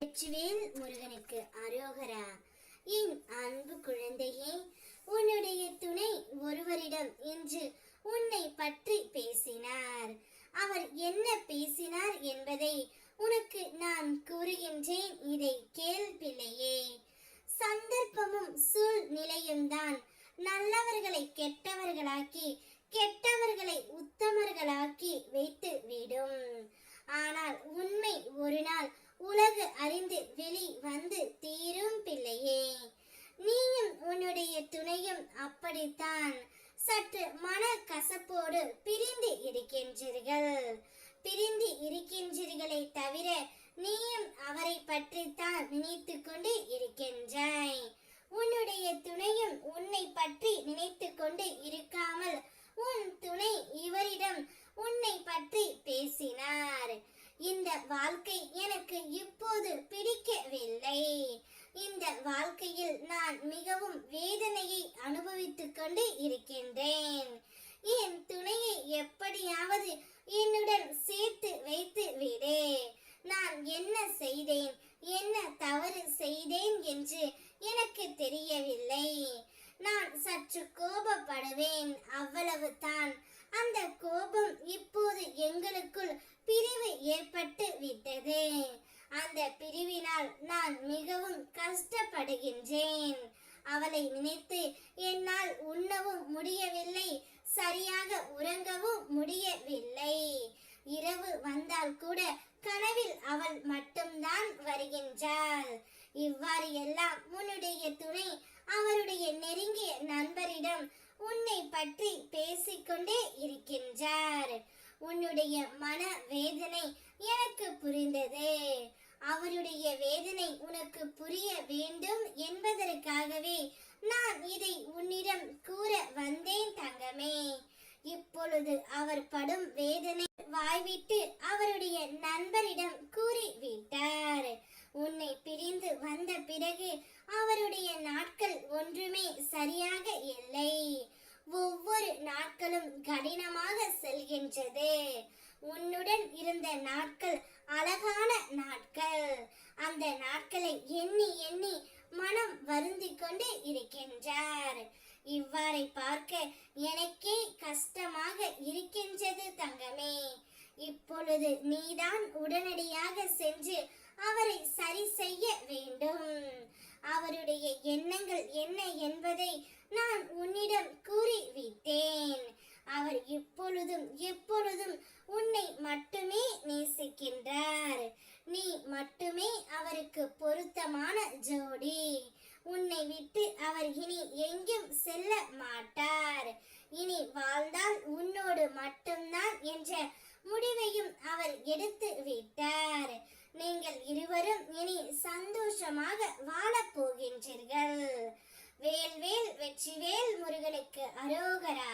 வெற்றிவேல் முருகனுக்கு அரோகரா. என் அன்பு குழந்தையே உன்னுடைய துணை ஒருவரிடம் இன்று உன்னை பற்றி பேசினார். அவர் என்ன பேசினார் என்பதை உனக்கு நான் கூறுகின்றேன். இதை கேள் பிள்ளையே. சந்தர்ப்பமும் சூழ்நிலையும் தான் நல்லவர்களை கெட்டவர்களாக்கி கெட்டவர்களை உத்தமர்களாக்கி சற்று மன கசப்போடு பிரிந்து இருக்கின்றீர்கள். பிரிந்து இருக்கின்றீர்களே தவிர நீயும் அவரை பற்றித்தான் நினைத்து கொண்டு இருக்கின்றாய். உன்னுடைய துணையும் உன்னை பற்றி நினைத்து கொண்டு இருக்காமல் உன் துணை இவரிடம் உன்னை பற்றி பேசினார். இந்த வாழ்க்கை எனக்கு இப்போது பிடிக்கவில்லை. இந்த வாழ்க்கையில் நான் மிகவும் வேதனையை அனுபவித்துக் கொண்டு இருக்கின்றேன். என் துணையை எப்படியாவது என்னுடன் சேர்த்து வைத்து விடு. நான் என்ன செய்தேன்? என்ன தவறு செய்தேன் என்று எனக்கு தெரியவில்லை. நான் சற்று கோபப்படுவேன். அவ்வளவு அந்த பிரிவினால் நான் மிகவும் கஷ்டப்படுகின்றேன். அவளை நினைத்து என்னால் உண்ணவும் முடியவில்லை சரியாக உறங்கவும் முடியவில்லை. இரவு வந்தால் கூட கனவில் அவள் மட்டும்தான் வருகின்றாள். இவ்வாறு எல்லாம் உன்னுடைய துணை அவருடைய நெருங்கிய நண்பரிடம் உன்னை பற்றி பேசிக்கொண்டே இருக்கின்றார். உன்னுடைய மன வேதனை எனக்கு புரிந்தது. அவருடைய வேதனை உனக்கு புரிய வேண்டும் என்பதற்காகவே நான் இதை உன்னிடம் கூற வந்தேன் தங்கமே. இப்பொழுது அவர் படும் வேதனை வாய்விட்டு அவருடைய நண்பரிடம் கூறிவிட்டார். உன்னை பிரிந்து வந்த பிறகு அவருடைய நாட்கள் ஒன்றுமே சரியாக இல்லை. ஒவ்வொரு நாட்களும் கடினமாக செல்கின்றது. உன்னுடன் இருந்த நாட்கள் அழகான நாட்கள். அந்த நாட்களை எண்ணி எண்ணி மனம் வருந்திக் கொண்டு இருக்கின்றார். இவ்வாறை பார்க்க எனக்கே கஷ்டமாக இருக்கின்றது தங்கமே. இப்பொழுது நீதான் உடனடியாக சென்று அவரை சரி செய்ய வேண்டும். அவருடைய எண்ணங்கள் என்ன என்பதை நான் உன்னிடம் கூறிவிட்டேன். அவர் இப்பொழுதும் எப்பொழுதும் உன்னை மட்டுமே நேசிக்கின்றார் நீ மட்டுமே அவருக்கு பொருத்தமான ஜோடி. உன்னை விட்டு அவர் இனி எங்கும் செல்ல மாட்டார். இனி வாழ்ந்தால் உன்னோடு மட்டும்தான் என்ற முடிவையும் அவர் எடுத்து விட்டார். நீங்கள் இருவரும் இனி சந்தோஷமாக வாழப் போகின்றீர்கள். வேல்வேல் வெற்றிவேல் முருகனுக்கு அரோகரா.